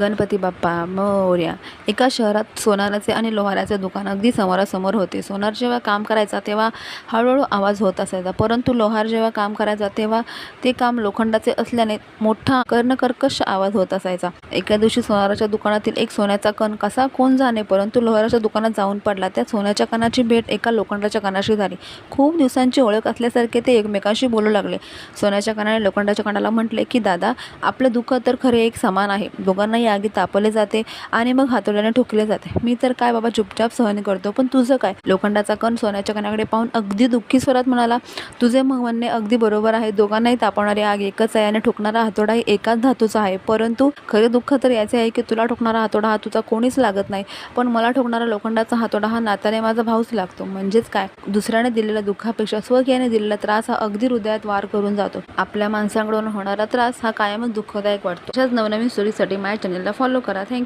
गणपती बाप्पा मोर्या एका शहरात सोनाराचे आणि लोहाराचे दुकान अगदी समोरासमोर होते. सोनार जेव्हा काम करायचा तेव्हा हळूहळू आवाज होत असायचा. परंतु लोहार जेव्हा काम करायचा तेव्हा ते काम लोखंडाचे असल्याने मोठा कर्णकर्कश आवाज होत असायचा. एका दिवशी सोनाराच्या दुकानातील एक सोन्याचा कण कसा कोण जाणे परंतु लोहाराच्या दुकानात जाऊन पडला. त्या सोन्याच्या कणाची भेट एका लोखंडाच्या कणाशी झाली. खूप दिवसांची ओळख असल्यासारखे ते एकमेकांशी बोलू लागले. सोन्याच्या कणाने लोखंडाच्या कणाला म्हटले की दादा आपलं दुःख तर खरे एक समान आहे. दोघांनाही आगी तापवले जाते आणि मग हातोड्याने ठोकले जाते. मी तर काय बाबा चुपचाप सहन करतो पण तुझं काय? लोखंडाचा कण सोन्याच्या कणाकडे पाहून अगदी दुःखी स्वरात म्हणाला तुझे मग म्हणणे अगदी बरोबर आहे. दोघांनाही तापवणारी आग एकच आहे आणि ठोकणारा हातोडाही एकाच धातूचा आहे. परंतु खरे दुःख तर याचे आहे की तुला ठोकणारा हातोडा हा तुझा कोणीच लागत नाही. पण मला ठोकणारा लोखंडाचा हातोडा हा नात्याने माझा भाऊच लागतो. म्हणजेच काय? दुसऱ्याने दिलेल्या दुःखापेक्षा स्वकीयाने दिलेला त्रास हा अगदी हृदयात वार करून जातो. आपल्या माणसांकडून होणारा त्रास हा कायमच दुःखदायक वाटतो. अशाच नवनवीन स्टोरीसाठी माझ्या चॅनलला फॉलो करा. थँक्यू.